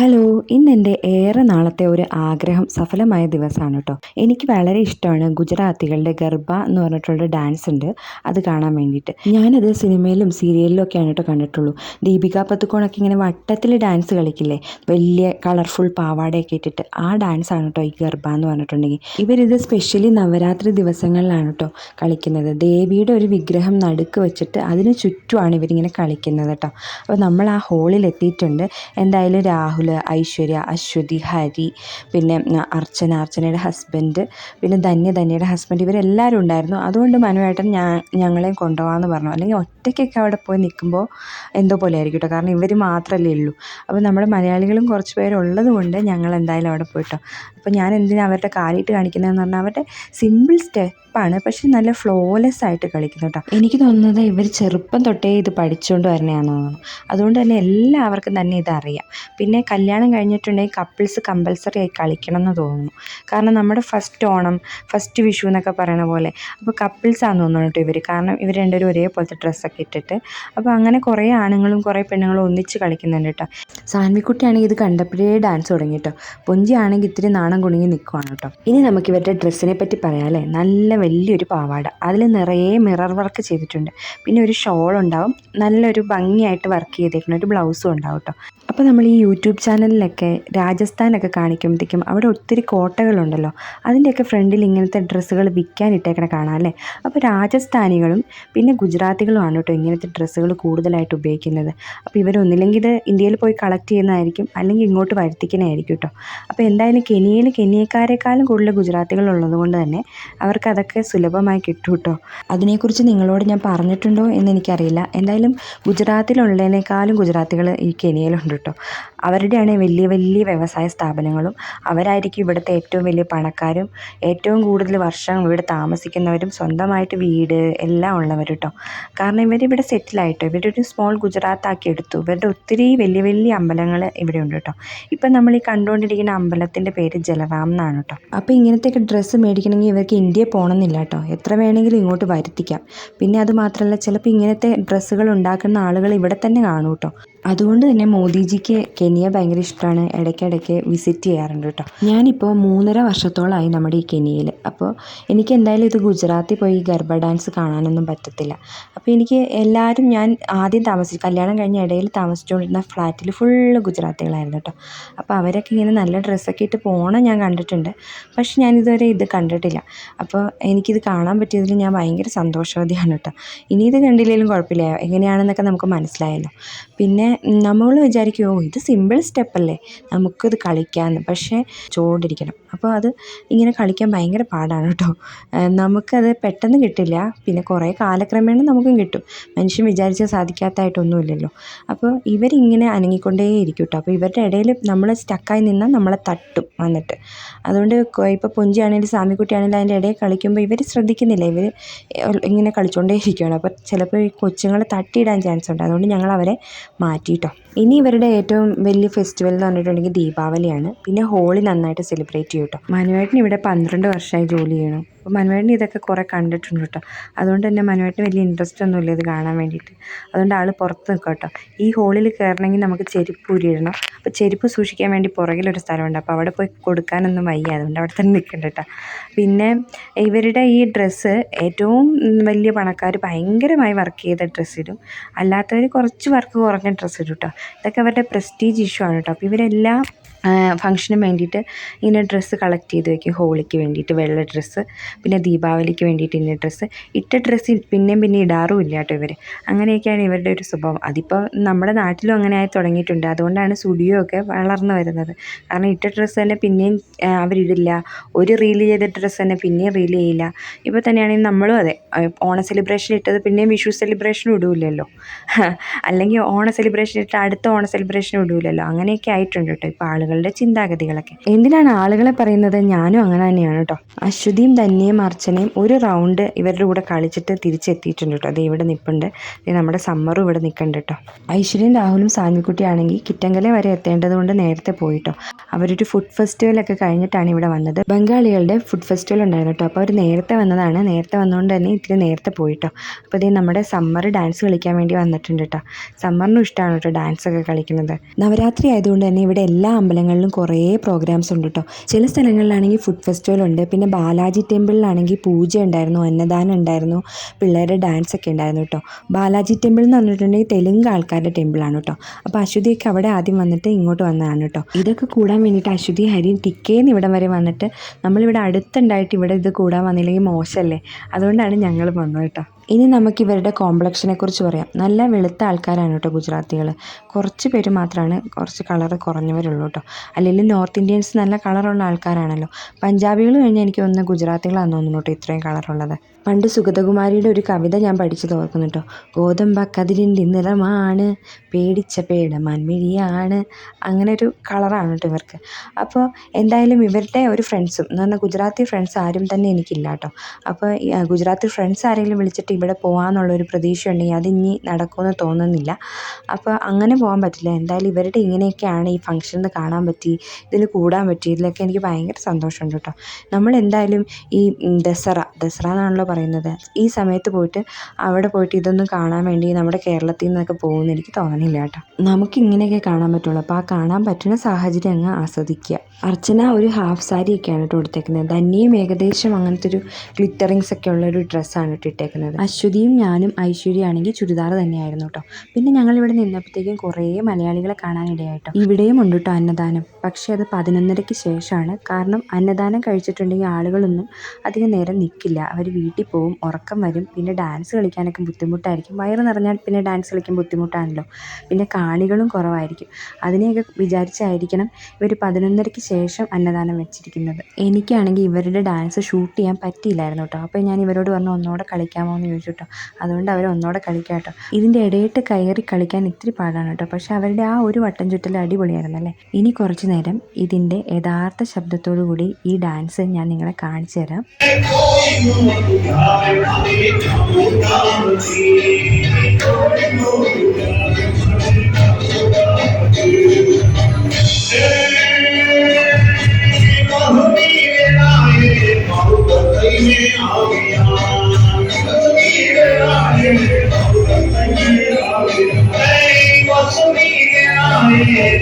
Hello ഇന്ന് എന്റെ ഏറെ നാളത്തെ ഒരു ആഗ്രഹം സഫലമായ ദിവസമാണ് കേട്ടോ എനിക്ക് വളരെ ഇഷ്ടമാണ് ഗുജറാത്തികളുടെ ഗർബ എന്ന് പറഞ്ഞിട്ടുള്ള ഡാൻസ് ഉണ്ട്. അത് കാണാൻ വേണ്ടിയിട്ട്. ഞാനത് സിനിമയിലും സീരിയലിലും ഒക്കെയാണ് കേട്ടോ കണ്ടിട്ടുള്ളൂ. ദീപിക പത്തുക്കോണൊക്കെ ഇങ്ങനെ വട്ടത്തിൽ ഡാൻസ് കളിക്കില്ലേ? വലിയ കളർഫുൾ പാവാടയൊക്കെ ഇട്ടിട്ട് ആ ഡാൻസ് ആണ് കേട്ടോ ഈ ഗർബ എന്ന് പറഞ്ഞിട്ടുണ്ടെങ്കിൽ. ഇവരിത് സ്പെഷ്യലി നവരാത്രി ദിവസങ്ങളിലാണ് കേട്ടോ കളിക്കുന്നത്. ദേവിയുടെ ഒരു വിഗ്രഹം നടുക്ക് വെച്ചിട്ട് അതിന് ചുറ്റുമാണ് ഇവരിങ്ങനെ കളിക്കുന്നത് കേട്ടോ അപ്പോൾ നമ്മൾ ആ ഹോളിൽ എത്തിയിട്ടുണ്ട് എന്തായാലും രാഹുൽ ഐശ്വര്യ അശ്വതി ഹരി പിന്നെ അർച്ചന അർച്ചനയുടെ ഹസ്ബൻഡ് പിന്നെ ധന്യ ധന്യയുടെ ഹസ്ബൻഡ് ഇവരെല്ലാവരും ഉണ്ടായിരുന്നു. അതുകൊണ്ട് മനുവേട്ടൻ ഞാൻ ഞങ്ങളെയും കൊണ്ടുപോകാമെന്ന് പറഞ്ഞു. അല്ലെങ്കിൽ ഒറ്റയ്ക്കൊക്കെ അവിടെ പോയി നിൽക്കുമ്പോൾ എന്തോ പോലെ ആയിരിക്കും കേട്ടോ. കാരണം ഇവർ മാത്രമല്ലേ ഉള്ളൂ. അപ്പോൾ നമ്മുടെ മലയാളികളും കുറച്ച് പേരുള്ളത് കൊണ്ട് ഞങ്ങൾ എന്തായാലും അവിടെ പോയിട്ടോ അപ്പോൾ ഞാൻ എന്തിനാണ് അവരുടെ കാലിട്ട് കാണിക്കുന്നതെന്ന് പറഞ്ഞാൽ അവരുടെ സിമ്പിൾ സ്റ്റെപ്പാണ് പക്ഷെ നല്ല ഫ്ലോലെസ് ആയിട്ട് കളിക്കുന്നു കേട്ടോ. എനിക്ക് തോന്നുന്നത് ഇവർ ചെറുപ്പം തൊട്ടേ ഇത് പഠിച്ചുകൊണ്ട് വരണയാണെന്ന് തോന്നുന്നു അതുകൊണ്ട് തന്നെ എല്ലാവർക്കും തന്നെ ഇത് അറിയാം പിന്നെ കല്യാണം കഴിഞ്ഞിട്ടുണ്ടെങ്കിൽ കപ്പിൾസ് കമ്പൽസറി ആയി കളിക്കണം എന്ന് തോന്നുന്നു. കാരണം നമ്മുടെ ഫസ്റ്റ് ഓണം ഫസ്റ്റ് വിഷു എന്നൊക്കെ പറയണ പോലെ അപ്പോൾ കപ്പിൾസാണെന്ന് തോന്നുന്നു കേട്ടോ ഇവർ കാരണം ഇവർ രണ്ടുപേരും ഒരേപോലത്തെ ഡ്രസ്സൊക്കെ ഇട്ടിട്ട്. അപ്പോൾ അങ്ങനെ കുറേ ആണുങ്ങളും കുറേ പെണ്ണുങ്ങളും ഒന്നിച്ച് കളിക്കുന്നുണ്ട് കേട്ടോ. സാൻവിക്കുട്ടിയാണെങ്കിൽ ഇത് കണ്ടപ്പോഴേ ഡാൻസ് തുടങ്ങി കേട്ടോ. പൊഞ്ചിയാണെങ്കിൽ ഇത്തിരി നാണം കുണുങ്ങി നിൽക്കുവാണ് കേട്ടോ. ഇനി നമുക്ക് ഇവരുടെ ഡ്രസ്സിനെ പറ്റി പറയാം അല്ലേ? നല്ല വലിയൊരു പാവാട. അതിൽ നിറയെ മിറർ വർക്ക് ചെയ്തിട്ടുണ്ട്. പിന്നെ ഒരു ഷോൾ ഉണ്ടാവും. നല്ലൊരു ഭംഗിയായിട്ട് വർക്ക് ചെയ്തേക്കുന്ന ഒരു ബ്ലൗസും ഉണ്ടാവും കേട്ടോ. അപ്പോൾ നമ്മൾ ഈ യൂട്യൂബ് ചാനലിലൊക്കെ രാജസ്ഥാനൊക്കെ കാണിക്കുമ്പോഴത്തേക്കും അവിടെ ഒത്തിരി കോട്ടകളുണ്ടല്ലോ. അതിന്റെയൊക്കെ ഫ്രണ്ടിൽ ഇങ്ങനത്തെ ഡ്രസ്സുകൾ വിൽക്കാനിട്ടേക്കണ കാണാം അല്ലേ? അപ്പോൾ രാജസ്ഥാനികളും പിന്നെ ഗുജറാത്തികളുമാണ് കേട്ടോ ഇങ്ങനത്തെ ഡ്രസ്സുകൾ കൂടുതലായിട്ട് ഉപയോഗിക്കുന്നത്. അപ്പോൾ ഇവരൊന്നില്ലെങ്കിൽ ഇത് ഇന്ത്യയിൽ പോയി കളക്ട് ചെയ്യുന്നതായിരിക്കും അല്ലെങ്കിൽ ഇങ്ങോട്ട് വരുത്തിക്കുന്നതായിരിക്കും കേട്ടോ. അപ്പോൾ എന്തായാലും കെനിയയിൽ കെനിയക്കാരെക്കാളും കൂടുതൽ ഗുജറാത്തികൾ ഉള്ളത് കൊണ്ട് തന്നെ അവർക്ക് അതൊക്കെ സുലഭമായി കിട്ടും കേട്ടോ. അതിനെക്കുറിച്ച് നിങ്ങളോട് ഞാൻ പറഞ്ഞിട്ടുണ്ടോ എന്ന് എനിക്കറിയില്ല. എന്തായാലും ഗുജറാത്തിലുള്ളതിനേക്കാളും ഗുജറാത്തികൾ ഈ കെനിയയിലുണ്ട് കേട്ടോ. അവരുടെയാണ് വലിയ വലിയ വ്യവസായ സ്ഥാപനങ്ങളും. അവരായിരിക്കും ഇവിടുത്തെ ഏറ്റവും വലിയ പണക്കാരും ഏറ്റവും കൂടുതൽ വർഷം ഇവിടെ താമസിക്കുന്നവരും സ്വന്തമായിട്ട് വീട് എല്ലാം ഉള്ളവർ കേട്ടോ കാരണം ഇവരിവിടെ സെറ്റിലായിട്ടോ ഇവരൊരു സ്മോൾ ഗുജറാത്ത് ആക്കി എടുത്തു. ഇവരുടെ ഒത്തിരി വലിയ വലിയ അമ്പലങ്ങൾ ഇവിടെ ഉണ്ട് കേട്ടോ ഇപ്പം നമ്മൾ ഈ കണ്ടുകൊണ്ടിരിക്കുന്ന അമ്പലത്തിന്റെ പേര് ജലറാം എന്നാണ് കേട്ടോ അപ്പോൾ ഇങ്ങനത്തെയൊക്കെ ഡ്രസ്സ് മേടിക്കണമെങ്കിൽ ഇവർക്ക് ഇന്ത്യയിൽ പോകണമെന്നില്ല കേട്ടോ എത്ര വേണമെങ്കിലും ഇങ്ങോട്ട് വരുത്തിക്കാം. പിന്നെ അത് മാത്രമല്ല ചിലപ്പോൾ ഇങ്ങനത്തെ ഡ്രസ്സുകൾ ഉണ്ടാക്കുന്ന ആളുകൾ ഇവിടെ തന്നെ കാണും കേട്ടോ അതുകൊണ്ട് തന്നെ മോദിജിക്ക് കെനിയ ഭയങ്കര ഇഷ്ടമാണ് ഇടയ്ക്കിടയ്ക്ക് വിസിറ്റ് ചെയ്യാറുണ്ട് കേട്ടോ. ഞാനിപ്പോൾ മൂന്നര വർഷത്തോളമായി നമ്മുടെ ഈ കെനിയയിൽ. അപ്പോൾ എനിക്ക് എന്തായാലും ഇത് ഗുജറാത്തിൽ പോയി ഗർഭ ഡാൻസ് കാണാനൊന്നും പറ്റത്തില്ല. അപ്പോൾ എനിക്ക് എല്ലാവരും ഞാൻ ആദ്യം താമസിച്ചു കല്യാണം കഴിഞ്ഞ ഇടയിൽ താമസിച്ചുകൊണ്ടിരുന്ന ഫ്ലാറ്റിൽ ഫുള്ള് ഗുജറാത്തികളായിരുന്നു കേട്ടോ. അപ്പോൾ അവരൊക്കെ ഇങ്ങനെ നല്ല ഡ്രസ്സൊക്കെ ഇട്ട് പോകണം ഞാൻ കണ്ടിട്ടുണ്ട്. പക്ഷെ ഞാനിതുവരെ ഇത് കണ്ടിട്ടില്ല. അപ്പോൾ എനിക്കിത് കാണാൻ പറ്റിയതിൽ ഞാൻ ഭയങ്കര സന്തോഷവതിയാണ് കേട്ടോ. ഇനി ഇത് കണ്ടില്ലെങ്കിലും കുഴപ്പമില്ല. എങ്ങനെയാണെന്നൊക്കെ നമുക്ക് മനസ്സിലായല്ലോ. പിന്നെ നമ്മൾ വിചാരിക്കും ഓ ഇത് സിമ്പിൾ സ്റ്റെപ്പല്ലേ നമുക്കിത് കളിക്കാമെന്ന് പക്ഷേ ചോണ്ടിരിക്കണം. അപ്പോൾ അത് ഇങ്ങനെ കളിക്കാൻ ഭയങ്കര പാടാണ് കേട്ടോ. നമുക്കത് പെട്ടെന്ന് കിട്ടില്ല. പിന്നെ കുറേ കാലക്രമേണ നമുക്കും കിട്ടും. മനുഷ്യൻ വിചാരിച്ചാൽ സാധിക്കാത്തതായിട്ടൊന്നുമില്ലല്ലോ അപ്പോൾ ഇവരിങ്ങനെ അനങ്ങിക്കൊണ്ടേയിരിക്കും കേട്ടോ. അപ്പോൾ ഇവരുടെ ഇടയിൽ നമ്മൾ സ്റ്റക്കായി നിന്നാൽ നമ്മളെ തട്ടും വന്നിട്ട്. അതുകൊണ്ട് ഇപ്പോൾ പൊഞ്ചിയാണെങ്കിലും സാമിക്കുട്ടിയാണെങ്കിലും അതിന്റെ ഇടയിൽ കളിക്കുമ്പോൾ ഇവർ ശ്രദ്ധിക്കുന്നില്ല. ഇവർ ഇങ്ങനെ കളിച്ചുകൊണ്ടേ ഇരിക്കുകയാണ് അപ്പോൾ ചിലപ്പോൾ ഈ കൊച്ചുങ്ങളെ തട്ടിയിടാൻ ചാൻസ് ഉണ്ട്. അതുകൊണ്ട് ഞങ്ങൾ അവരെ മാറ്റിയിട്ടോ ഇനി ഇവരുടെ ഏറ്റവും വലിയ ഫെസ്റ്റിവൽ എന്ന് പറഞ്ഞിട്ടുണ്ടെങ്കിൽ ദീപാവലിയാണ്. പിന്നെ ഹോളി നന്നായിട്ട് സെലിബ്രേറ്റ് ചെയ്യും. കേട്ടോ. മനുവേട്ടൻ ഇവിടെ പന്ത്രണ്ട് വർഷമായി ജോലി ചെയ്യണം. അപ്പോൾ മനുവേട്ടൻ ഇതൊക്കെ കുറേ കണ്ടിട്ടുണ്ട് കേട്ടോ. അതുകൊണ്ട് തന്നെ മനുവേട്ടന് വലിയ ഇൻട്രസ്റ്റ് ഒന്നുമില്ല ഇത് കാണാൻ വേണ്ടിയിട്ട്. അതുകൊണ്ട് ആൾ പുറത്ത് നിൽക്കും കേട്ടോ. ഈ ഹോളിൽ കയറണമെങ്കിൽ നമുക്ക് ചെരുപ്പ് ഊരിയിടണം അപ്പോൾ ചെരുപ്പ് സൂക്ഷിക്കാൻ വേണ്ടി പുറകിലൊരു സ്ഥലമുണ്ട്. അപ്പോൾ അവിടെ പോയി കൊടുക്കാനൊന്നും വയ്യ. അതുകൊണ്ട് അവിടെ തന്നെ നിൽക്കണ്ട കേട്ടോ. പിന്നെ ഇവരുടെ ഈ ഡ്രസ്സ് ഏറ്റവും വലിയ പണക്കാർ ഭയങ്കരമായി വർക്ക് ചെയ്ത ഡ്രസ്സ് ഇടും. അല്ലാത്തവർ കുറച്ച് വർക്ക് കുറഞ്ഞ ഡ്രസ്സ് ഇടും കേട്ടോ. ഇതൊക്കെ അവരുടെ പ്രസ്റ്റീജ് ഇഷ്യൂ ആണ് കേട്ടോ. അപ്പോൾ ഇവരെല്ലാം ഫംഗ്ഷന് വേണ്ടിയിട്ട് ഇങ്ങനെ ഡ്രസ്സ് കളക്ട് ചെയ്ത് വെക്കും. ഹോളിക്ക് വേണ്ടിയിട്ട് വെള്ള ഡ്രസ്സ് പിന്നെ ദീപാവലിക്ക് വേണ്ടിയിട്ട് ഇന്ന ഡ്രസ്സ് ഇട്ട ഡ്രസ്സ് പിന്നെയും പിന്നെ ഇടാറും ഇല്ല കേട്ടോ ഇവർ അങ്ങനെയൊക്കെയാണ് ഇവരുടെ ഒരു സ്വഭാവം. അതിപ്പോൾ നമ്മുടെ നാട്ടിലും അങ്ങനെ ആയി തുടങ്ങിയിട്ടുണ്ട്. അതുകൊണ്ടാണ് സ്റ്റുഡിയോ ഒക്കെ വളർന്നു വരുന്നത്. കാരണം ഇട്ട ഡ്രസ്സ് തന്നെ പിന്നെയും അവരിടില്ല. ഒരു റീൽ ചെയ്ത ഡ്രസ്സ് തന്നെ പിന്നെയും റീൽ ചെയ്യില്ല. ഇപ്പോൾ തന്നെയാണെങ്കിൽ നമ്മളും അതെ. ഓണ സെലിബ്രേഷൻ ഇട്ടത് പിന്നെയും വിഷു സെലിബ്രേഷനും ഇടില്ലല്ലോ അല്ലെങ്കിൽ ഓണ സെലിബ്രേഷൻ ഇട്ട അടുത്ത ഓണ സെലിബ്രേഷൻ ഇടില്ലല്ലോ അങ്ങനെയൊക്കെ ആയിട്ടുണ്ട് കേട്ടോ ഇപ്പോൾ ആളുകൾ. ആളുകളുടെ ചിന്താഗതികളൊക്കെ. എന്തിനാണ് ആളുകളെ പറയുന്നത്? ഞാനും അങ്ങനെ തന്നെയാണ് കേട്ടോ അശ്വതിയും ധന്യയും അർച്ചനയും ഒരു റൗണ്ട് ഇവരുടെ കൂടെ കളിച്ചിട്ട് തിരിച്ചെത്തിയിട്ടുണ്ട് കേട്ടോ അത് ഇവിടെ നിൽപ്പുണ്ട് നമ്മുടെ സമ്മറും ഇവിടെ നിൽക്കുന്നുണ്ട് കേട്ടോ ഐശ്വര്യയും രാഹുലും സാനിക്കുട്ടിയാണെങ്കിൽ കിറ്റങ്കലെ വരെ എത്തേണ്ടത് കൊണ്ട് നേരത്തെ പോയിട്ടോ അവരൊരു ഫുഡ് ഫെസ്റ്റിവലൊക്കെ കഴിഞ്ഞിട്ടാണ് ഇവിടെ വന്നത്. ബംഗാളികളുടെ ഫുഡ് ഫെസ്റ്റിവൽ ഉണ്ടായിരുന്നു കേട്ടോ അപ്പോൾ അവർ നേരത്തെ വന്നതാണ്. നേരത്തെ വന്നതുകൊണ്ട് തന്നെ ഇത്തിരി നേരത്തെ പോയിട്ടോ അപ്പോൾ ഇതേ നമ്മുടെ സമ്മർ ഡാൻസ് കളിക്കാൻ വേണ്ടി വന്നിട്ടുണ്ട് കേട്ടോ സമ്മറിനും ഇഷ്ടമാണ് കേട്ടോ ഡാൻസ് ഒക്കെ കളിക്കുന്നത്. നവരാത്രി ആയതുകൊണ്ട് തന്നെ ഇവിടെ എല്ലാ അമ്പലങ്ങളിലും കുറേ പ്രോഗ്രാംസ് ഉണ്ട് കേട്ടോ ചില സ്ഥലങ്ങളിലാണെങ്കിൽ ഫുഡ് ഫെസ്റ്റിവൽ ഉണ്ട്. പിന്നെ ബാലാജി ടെമ്പിളിലാണെങ്കിൽ പൂജ ഉണ്ടായിരുന്നു അന്നദാനം ഉണ്ടായിരുന്നു പിള്ളേരുടെ ഡാൻസ് ഒക്കെ ഉണ്ടായിരുന്നു കേട്ടോ ബാലാജി ടെമ്പിൾ എന്ന് പറഞ്ഞിട്ടുണ്ടെങ്കിൽ തെലുങ്ക് ആൾക്കാരുടെ ടെമ്പിളാണ് കേട്ടോ അപ്പോൾ അശ്വതിയൊക്കെ അവിടെ ആദ്യം വന്നിട്ട് ഇങ്ങോട്ട് വന്നതാണ് കേട്ടോ ഇതൊക്കെ കൂടാൻ വേണ്ടിയിട്ട് അശ്വതി ഹരി ടിക്കേന്ന് ഇവിടം വരെ വന്നിട്ട് നമ്മളിവിടെ അടുത്തുണ്ടായിട്ട് ഇവിടെ ഇത് കൂടാൻ വന്നില്ലെങ്കിൽ മോശമല്ലേ? അതുകൊണ്ടാണ് ഞങ്ങൾ വന്നത് കേട്ടോ ഇനി നമുക്ക് ഇവരുടെ കോംപ്ലക്ഷനെ കുറിച്ച് പറയാം. നല്ല വെളുത്ത ആൾക്കാരാണ് കേട്ടോ ഗുജറാത്തികൾ കുറച്ച് പേര് മാത്രമാണ് കുറച്ച് കളർ കുറഞ്ഞവരുള്ളൂ കേട്ടോ. അല്ലെങ്കിൽ നോർത്ത് ഇന്ത്യൻസ് നല്ല കളറുള്ള ആൾക്കാരാണല്ലോ. പഞ്ചാബികൾ കഴിഞ്ഞാൽ എനിക്ക് ഒന്ന് ഗുജറാത്തികളാണെന്ന് തോന്നുന്നു കേട്ടോ ഇത്രയും കളറുള്ളത് പണ്ട് സുഗതകുമാരിയുടെ ഒരു കവിത ഞാൻ പഠിച്ചത് ഓർക്കുന്നു കേട്ടോ. ഗോതമ്പക്കതിരിന്റെ നിറമാണ് പേടിച്ച പേട മൺമിഴിയാണ്. അങ്ങനെ ഒരു കളറാണ് കേട്ടോ ഇവർക്ക്. അപ്പോൾ എന്തായാലും ഇവരുടെ ഒരു ഫ്രണ്ട്സും എന്ന് പറഞ്ഞാൽ ഗുജറാത്തി ഫ്രണ്ട്സ് ആരും തന്നെ എനിക്കില്ല കേട്ടോ. അപ്പോൾ ഗുജറാത്തി ഫ്രണ്ട്സ് ആരെങ്കിലും വിളിച്ചിട്ട് ഇവിടെ പോകാമെന്നുള്ളൊരു പ്രതീക്ഷ ഉണ്ടെങ്കിൽ അതിനി നടക്കുമെന്ന് തോന്നുന്നില്ല. അപ്പോൾ അങ്ങനെ പോകാൻ പറ്റില്ല. എന്തായാലും ഇവരുടെ ഇങ്ങനെയൊക്കെയാണ് ഈ ഫംഗ്ഷനിൽ കാണാൻ പറ്റി ഇതിൽ കൂടാൻ പറ്റി. ഇതിലൊക്കെ എനിക്ക് ഭയങ്കര സന്തോഷമുണ്ട് കേട്ടോ. നമ്മൾ എന്തായാലും ഈ ദസറ ദസറ എന്നാണല്ലോ പറയുന്നത്. ഈ സമയത്ത് പോയിട്ട് അവിടെ പോയിട്ട് ഇതൊന്നും കാണാൻ വേണ്ടി നമ്മുടെ കേരളത്തിൽ നിന്നൊക്കെ പോകുമെന്ന് എനിക്ക് തോന്നണില്ല കേട്ടോ. നമുക്ക് ഇങ്ങനെയൊക്കെ കാണാൻ പറ്റുള്ളൂ. അപ്പോൾ ആ കാണാൻ പറ്റുന്ന സാഹചര്യം അങ്ങ് ആസ്വദിക്കുക. അർച്ചന ഒരു ഹാഫ് സാരി ഒക്കെയാണ് കേട്ടോ കൊടുത്തേക്കുന്നത് ധന്യയും ഏകദേശം അങ്ങനത്തെ ഒരു ഗ്ലിറ്ററിങ്സ് ഒക്കെ ഉള്ള ഒരു ഡ്രസ്സാണ് കേട്ടോ ഇട്ടേക്കുന്നത്. അശ്വതിയും ഞാനും ഐശ്വര്യയാണെങ്കിൽ ചുരിദാർ തന്നെയായിരുന്നു കേട്ടോ. പിന്നെ ഞങ്ങൾ ഇവിടെ നിന്നപ്പോഴത്തേക്കും കുറേ മലയാളികളെ കാണാനിടയായിട്ടോ. ഇവിടെയും ഉണ്ട് കേട്ടോ അന്നദാനം. പക്ഷേ അത് പതിനൊന്നരയ്ക്ക് ശേഷമാണ്. കാരണം അന്നദാനം കഴിച്ചിട്ടുണ്ടെങ്കിൽ ആളുകളൊന്നും അധികം നേരം നിൽക്കില്ല. അവർ വീട്ടിൽ പോവും ഉറക്കം വരും. പിന്നെ ഡാൻസ് കളിക്കാനൊക്കെ ബുദ്ധിമുട്ടായിരിക്കും. വയറ് നിറഞ്ഞാൽ പിന്നെ ഡാൻസ് കളിക്കാൻ ബുദ്ധിമുട്ടാണല്ലോ. പിന്നെ കാണികളും കുറവായിരിക്കും. അതിനെയൊക്കെ വിചാരിച്ചായിരിക്കണം ഇവർ പതിനൊന്നരയ്ക്ക് ശേഷം അന്നദാനം വെച്ചിരിക്കുന്നത്. എനിക്കാണെങ്കിൽ ഇവരുടെ ഡാൻസ് ഷൂട്ട് ചെയ്യാൻ പറ്റിയില്ലായിരുന്നു കേട്ടോ. അപ്പോൾ ഞാൻ ഇവരോട് പറഞ്ഞു ഒന്നുകൂടെ കളിക്കാമോ എന്ന് കേട്ടോ അതുകൊണ്ട് അവർ ഒന്നുകൂടെ കളിക്കാം കേട്ടോ ഇതിന്റെ ഇടയിട്ട് കയറി കളിക്കാൻ ഇത്തിരി പാടാണ് കേട്ടോ പക്ഷേ അവരുടെ ആ ഒരു വട്ടം ചുറ്റൽ അടിപൊളിയായിരുന്നു അല്ലേ ഇനി കുറച്ച് നേരം ഇതിന്റെ യഥാർത്ഥ ശബ്ദത്തോടു കൂടി ഈ ഡാൻസ് ഞാൻ നിങ്ങളെ കാണിച്ചു തരാം. Amen.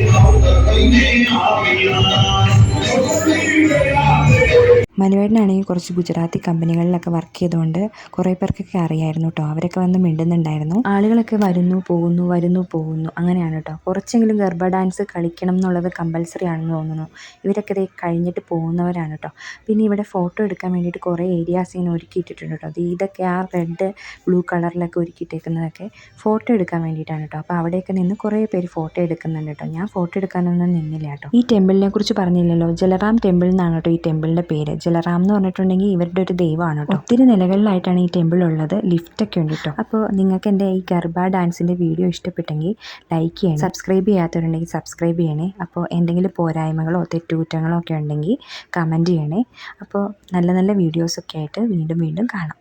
മനുവേട്ടനാണെങ്കിൽ കുറച്ച് ഗുജറാത്തി കമ്പനികളിലൊക്കെ വർക്ക് ചെയ്തുകൊണ്ട് കുറേ പേർക്കൊക്കെ അറിയായിരുന്നു കേട്ടോ അവരൊക്കെ വന്ന് മിണ്ടുന്നുണ്ടായിരുന്നു. ആളുകളൊക്കെ വരുന്നു പോകുന്നു വരുന്നു പോകുന്നു. അങ്ങനെയാണ് കേട്ടോ കുറച്ചെങ്കിലും ഗർഭ ഡാൻസ് കളിക്കണം എന്നുള്ളത് കമ്പൽസറി ആണെന്ന് തോന്നുന്നു. ഇവരൊക്കെ ദേ കഴിഞ്ഞിട്ട് പോകുന്നവരാണ് കേട്ടോ പിന്നെ ഇവിടെ ഫോട്ടോ എടുക്കാൻ വേണ്ടിയിട്ട് കുറേ ഏരിയാസ് ഇങ്ങനെ ഒരുക്കിയിട്ടിട്ടുണ്ട് കേട്ടോ അത് ഇതൊക്കെ ആ റെഡ് ബ്ലൂ കളറിലൊക്കെ ഒരുക്കിയിട്ടേക്കുന്നതൊക്കെ ഫോട്ടോ എടുക്കാൻ വേണ്ടിയിട്ടാണ് കേട്ടോ അപ്പോൾ അവിടെയൊക്കെ നിന്ന് കുറേ പേര് ഫോട്ടോ എടുക്കുന്നുണ്ട് കേട്ടോ ഞാൻ ഫോട്ടോ എടുക്കാനൊന്നും നിന്നില്ല കേട്ടോ ഈ ടെമ്പിളിനെ കുറിച്ച് പറഞ്ഞില്ലല്ലോ. ജലറാം ടെമ്പിൾ എന്നാണ് കേട്ടോ ഈ ടെമ്പിളിന്റെ പേര്. ജലറാം എന്ന് പറഞ്ഞിട്ടുണ്ടെങ്കിൽ ഇവരുടെ ഒരു ദൈവമാണ് കേട്ടോ. ഒത്തിരി നിലകളിലായിട്ടാണ് ഈ ടെമ്പിൾ ഉള്ളത്. ലിഫ്റ്റ് ഒക്കെ ഉണ്ട് കേട്ടോ. അപ്പോൾ നിങ്ങൾക്ക് എന്റെ ഈ ഗർബ ഡാൻസിന്റെ വീഡിയോ ഇഷ്ടപ്പെട്ടെങ്കിൽ ലൈക്ക് ചെയ്യണം. സബ്സ്ക്രൈബ് ചെയ്യാത്തവരുണ്ടെങ്കിൽ സബ്സ്ക്രൈബ് ചെയ്യണേ. അപ്പോൾ എന്തെങ്കിലും പോരായ്മകളോ തെറ്റുകുറ്റങ്ങളോ ഒക്കെ ഉണ്ടെങ്കിൽ കമന്റ് ചെയ്യണേ. അപ്പോൾ നല്ല നല്ല വീഡിയോസൊക്കെ ആയിട്ട് വീണ്ടും വീണ്ടും കാണാം.